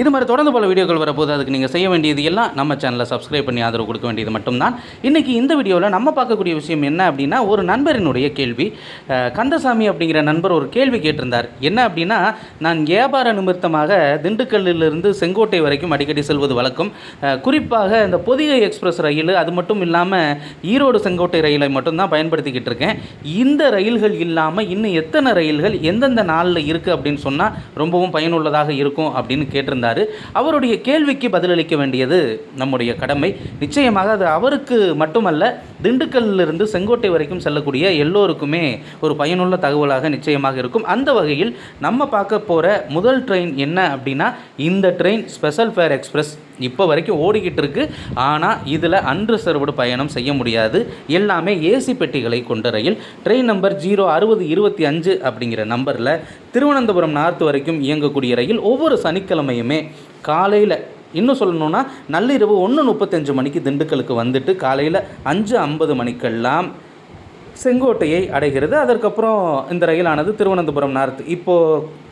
இது மாதிரி தொடர்ந்து பல வீடியோக்கள் வரப்போது அதுக்கு நீங்கள் செய்ய வேண்டியது எல்லாம் நம்ம சேனலை சப்ஸ்கிரைப் பண்ணி ஆதரவு கொடுக்க வேண்டியது மட்டும்தான். இன்றைக்கி இந்த வீடியோவில் நம்ம பார்க்கக்கூடிய விஷயம் என்ன அப்படின்னா ஒரு நண்பரினுடைய கேள்வி. கந்தசாமி அப்படிங்கிற நண்பர் ஒரு கேள்வி கேட்டிருந்தார். என்ன அப்படின்னா நான் வியாபார நிமித்தமாக திண்டுக்கல்லிலிருந்து செங்கோட்டை வரைக்கும் அடிக்கடி செல்வது வழக்கம். குறிப்பாக இந்த பொதிகை எக்ஸ்பிரஸ் ரயில் அது மட்டும் இல்லாமல் ஈரோடு செங்கோட்டை ரயிலை மட்டும்தான் பயன்படுத்திக்கிட்டு இருக்கேன். இந்த ரயில்கள் இல்லாமல் இன்னும் எத்தனை ரயில்கள் எந்தெந்த நாளில் இருக்குது அப்படின்னு சொன்னால் ரொம்பவும் பயனுள்ளதாக இருக்கும் அப்படின்னு கேட்டிருந்தேன் அவருடைய கேள்விக்கு பதிலளிக்க வேண்டியது நம்முடைய கடமை. நிச்சயமாக அது அவருக்கு மட்டுமல்ல திண்டுக்கல்லிருந்து செங்கோட்டை வரைக்கும் செல்லக்கூடிய எல்லோருக்குமே ஒரு பயனுள்ள தகவலாக நிச்சயமாக இருக்கும். அந்த வகையில் நம்ம பார்க்க போகிற முதல் ட்ரெயின் என்ன அப்படின்னா இந்த ட்ரெயின் ஸ்பெஷல் ஃபேர் எக்ஸ்பிரஸ் இப்போ வரைக்கும் ஓடிக்கிட்டு இருக்கு ஆனால் இதில் அன்ரிசர்வ்டு பயணம் செய்ய முடியாது. எல்லாமே ஏசி பெட்டிகளை கொண்ட ரயில். ட்ரெயின் நம்பர் ஜீரோ அறுபது இருபத்தி அஞ்சு அப்படிங்கிற நம்பரில் திருவனந்தபுரம் நார்த் வரைக்கும் இயங்கக்கூடிய ரயில் ஒவ்வொரு சனிக்கிழமையுமே காலையில் இன்னும் சொல்லணும்னா நள்ளிரவு ஒன்று முப்பத்தஞ்சு மணிக்கு திண்டுக்கலுக்கு வந்துட்டு காலையில் அஞ்சு ஐம்பது மணிக்கெல்லாம் செங்கோட்டையை அடைகிறது. அதற்கப்புறம் இந்த ரயிலானது திருவனந்தபுரம் நார்த் இப்போது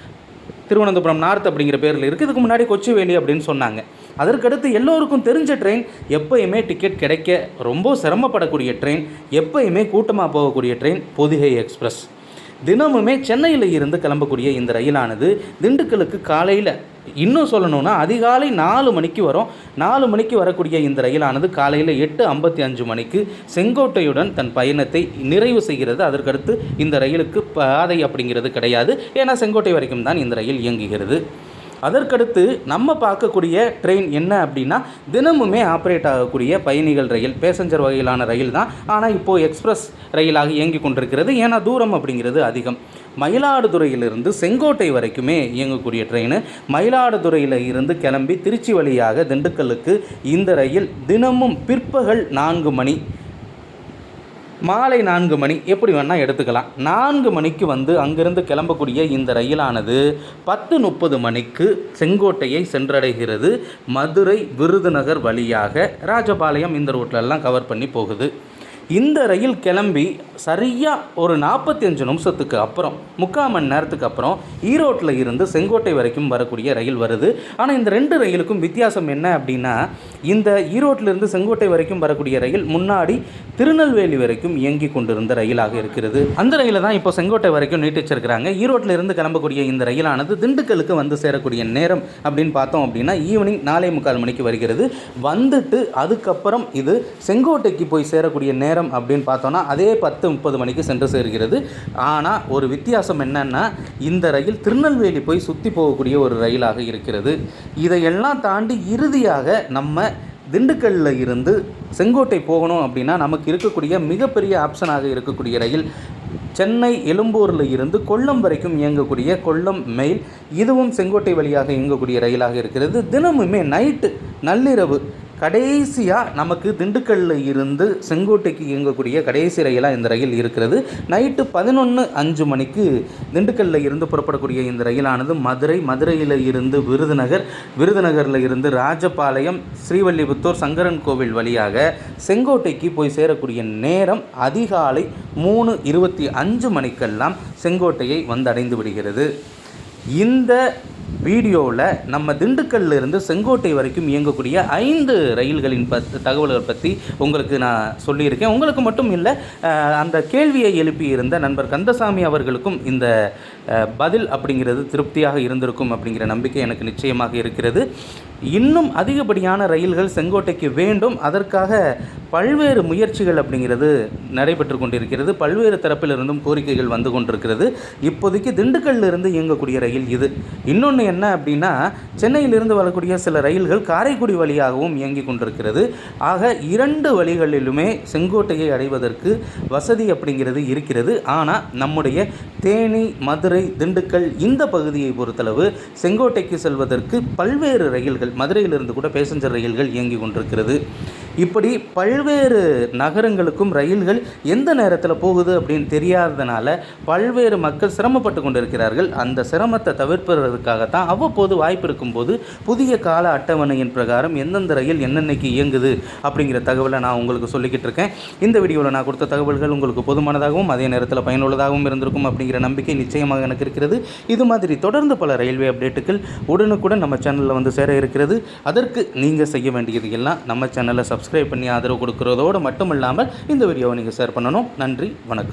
திருவனந்தபுரம் நார்த் அப்படிங்கிற பேரில் இருக்குது இதுக்கு முன்னாடி கொச்சிவேலி அப்படின்னு சொன்னாங்க. அதற்கடுத்து எல்லோருக்கும் தெரிஞ்ச ட்ரெயின் எப்பயுமே டிக்கெட் கிடைக்க ரொம்ப சிரமப்படக்கூடிய ட்ரெயின் எப்பயுமே கூட்டமாக போகக்கூடிய ட்ரெயின் பொதிகை எக்ஸ்பிரஸ் தினமுமே சென்னையில் இருந்து கிளம்பக்கூடிய இந்த ரயிலானது திண்டுக்கலுக்கு காலையில் இன்னும் சொல்லணும்னா அதிகாலை நாலு மணிக்கு வரும். நாலு மணிக்கு வரக்கூடிய இந்த ரயிலானது காலையில் எட்டு ஐம்பத்தி அஞ்சு மணிக்கு செங்கோட்டையுடன் தன் பயணத்தை நிறைவு செய்கிறது. அதற்கடுத்து இந்த ரயிலுக்கு பாதை அப்படிங்கிறது கிடையாது. ஏன்னா செங்கோட்டை வரைக்கும் தான் இந்த ரயில் இயங்குகிறது. அதற்கடுத்து நம்ம பார்க்கக்கூடிய ட்ரெயின் என்ன அப்படின்னா தினமுமே ஆப்ரேட் ஆகக்கூடிய பயணிகள் ரயில் பேசஞ்சர் வகையிலான ரயில் தான். ஆனால் இப்போது எக்ஸ்பிரஸ் ரயிலாக இயங்கி கொண்டிருக்கிறது. ஏன்னா தூரம் அப்படிங்கிறது அதிகம். மயிலாடுதுறையிலிருந்து செங்கோட்டை வரைக்குமே இயங்கக்கூடிய ட்ரெயின். மயிலாடுதுறையில் இருந்து கிளம்பி திருச்சி வழியாக திண்டுக்கல்லுக்கு இந்த ரயில் தினமும் பிற்பகல் நான்கு மணி மாலை நான்கு மணி எப்படி வேணால் எடுத்துக்கலாம். நான்கு மணிக்கு வந்து அங்கிருந்து கிளம்பக்கூடிய இந்த ரயிலானது பத்து முப்பது மணிக்கு செங்கோட்டையை சென்றடைகிறது. மதுரை விருதுநகர் வழியாக ராஜபாளையம் இந்த ரூட்லெல்லாம் கவர் பண்ணி போகுது. இந்த ரயில் கிளம்பி சரியாக ஒரு நாற்பத்தி அஞ்சு நிமிஷத்துக்கு அப்புறம் முக்கால் மணி நேரத்துக்கு அப்புறம் ஈரோட்டில் இருந்து செங்கோட்டை வரைக்கும் வரக்கூடிய ரயில் வருது. ஆனால் இந்த ரெண்டு ரயிலுக்கும் வித்தியாசம் என்ன அப்படின்னா இந்த ஈரோட்டிலிருந்து செங்கோட்டை வரைக்கும் வரக்கூடிய ரயில் முன்னாடி திருநெல்வேலி வரைக்கும் இயங்கி கொண்டிருந்த ரயிலாக இருக்கிறது. அந்த ரயிலை தான் இப்போ செங்கோட்டை வரைக்கும் நீட்டிச்சிருக்கிறாங்க ஈரோட்டில் இருந்து கிளம்பக்கூடிய இந்த ரயிலானது திண்டுக்கலுக்கு வந்து சேரக்கூடிய நேரம் அப்படின்னு பார்த்தோம் அப்படின்னா ஈவினிங் நாலே முக்கால் மணிக்கு வருகிறது. வந்துட்டு அதுக்கப்புறம் இது செங்கோட்டைக்கு போய் சேரக்கூடிய நேரம் அப்படின்னு பார்த்தோன்னா அதே பத்து முப்பது மணிக்கு சென்று சேர்கிறது. ஆனால் ஒரு வித்தியாசம் என்னன்னா இந்த ரயில் திருநெல்வேலி போய் சுற்றி போகக்கூடிய ஒரு ரயிலாக இருக்கிறது. இதையெல்லாம் தாண்டி இறுதியாக நம்ம திண்டுக்கல்ல இருந்து செங்கோட்டை போகணும் அப்படின்னா நமக்கு இருக்கக்கூடிய மிகப்பெரிய ஆப்ஷனாக இருக்கக்கூடிய ரயில் சென்னை எழும்பூரில் இருந்து கொல்லம் வரைக்கும் இயங்கக்கூடிய கொல்லம் மெயில் இதுவும் செங்கோட்டை வழியாக இயங்கக்கூடிய ரயிலாக இருக்கிறது. தினமுமே நைட்டு நள்ளிரவு கடைசியாக நமக்கு திண்டுக்கல்லில் இருந்து செங்கோட்டைக்கு இயங்கக்கூடிய கடைசி ரயிலாக இந்த ரயில் இருக்கிறது. நைட்டு பதினொன்று அஞ்சு மணிக்கு திண்டுக்கல்லில் இருந்து புறப்படக்கூடிய இந்த ரயிலானது மதுரை மதுரையில் இருந்து விருதுநகர் விருதுநகரில் இருந்து ராஜபாளையம் ஸ்ரீவல்லிபுத்தூர் சங்கரன் கோவில் வழியாக செங்கோட்டைக்கு போய் சேரக்கூடிய நேரம் அதிகாலை மூணு இருபத்தி அஞ்சு மணிக்கெல்லாம் செங்கோட்டையை வந்தடைந்து விடுகிறது. இந்த வீடியோவில் நம்ம திண்டுக்கல்ல இருந்து செங்கோட்டை வரைக்கும் இயங்கக்கூடிய ஐந்து ரயில்களின் பத் தகவல்கள் பற்றி உங்களுக்கு நான் சொல்லியிருக்கேன். உங்களுக்கு மட்டும் இல்லை அந்த கேள்வியை எழுப்பியிருந்த நண்பர் கந்தசாமி அவர்களுக்கும் இந்த பதில் அப்படிங்கிறது திருப்தியாக இருந்திருக்கும் அப்படிங்கிற நம்பிக்கை எனக்கு நிச்சயமாக இருக்கிறது. இன்னும் அதிகப்படியான ரயில்கள் செங்கோட்டைக்கு வேண்டும். அதற்காக பல்வேறு முயற்சிகள் அப்படிங்கிறது நடைபெற்று கொண்டிருக்கிறது. பல்வேறு தரப்பிலிருந்தும் கோரிக்கைகள் வந்து கொண்டிருக்கிறது. இப்போதைக்கு திண்டுக்கல்லிருந்து இயங்கக்கூடிய ரயில் இது. இன்னொன்று என்ன அப்படின்னா சென்னையிலிருந்து வரக்கூடிய சில ரயில்கள் காரைக்குடி வழியாகவும் இயங்கி கொண்டிருக்கிறது. ஆக இரண்டு வழிகளிலுமே செங்கோட்டையை அடைவதற்கு வசதி அப்படிங்கிறது இருக்கிறது. ஆனால் நம்முடைய தேனி மதுரை திண்டுக்கல் இந்த பகுதியை பொறுத்தளவு செங்கோட்டைக்கு செல்வதற்கு பல்வேறு ரயில்கள் மதுரையிலிருந்து கூட பேசஞ்சர் ரயில்கள் இயங்கி கொண்டிருக்கிறது. இப்படி பல்வேறு நகரங்களுக்கும் ரயில்கள் எந்த நேரத்தில் போகுது அப்படின்னு தெரியாததுனால பல்வேறு மக்கள் சிரமப்பட்டு கொண்டிருக்கிறார்கள். அந்த சிரமத்தை தவிர்ப்பதற்காகத்தான் அவ்வப்போது வாய்ப்பு இருக்கும்போது புதிய கால அட்டவணையின் பிரகாரம் எந்தெந்த ரயில் என்னென்னைக்கு இயங்குது அப்படிங்கிற தகவலை நான் உங்களுக்கு சொல்லிக்கிட்டு இருக்கேன். இந்த வீடியோவில் நான் கொடுத்த தகவல்கள் உங்களுக்கு போதுமானதாகவும் அதே நேரத்தில் பயனுள்ளதாகவும் இருந்திருக்கும் அப்படிங்கிற நம்பிக்கை நிச்சயமாக எனக்கு இருக்கிறது. இது மாதிரி தொடர்ந்து பல ரயில்வே அப்டேட்டுகள் உடனுக்குடன் நம்ம சேனலில் வந்து சேர இருக்கிறது. அதற்கு நீங்கள் செய்ய வேண்டியது எல்லாம் நம்ம சேனலை சப்ஸ்கிரைப் பண்ணி ஆதரவு கொடுக்குறதோடு மட்டும் இல்லாமல் இந்த வீடியோவை நீங்கள் ஷேர் பண்ணணும். நன்றி வணக்கம்.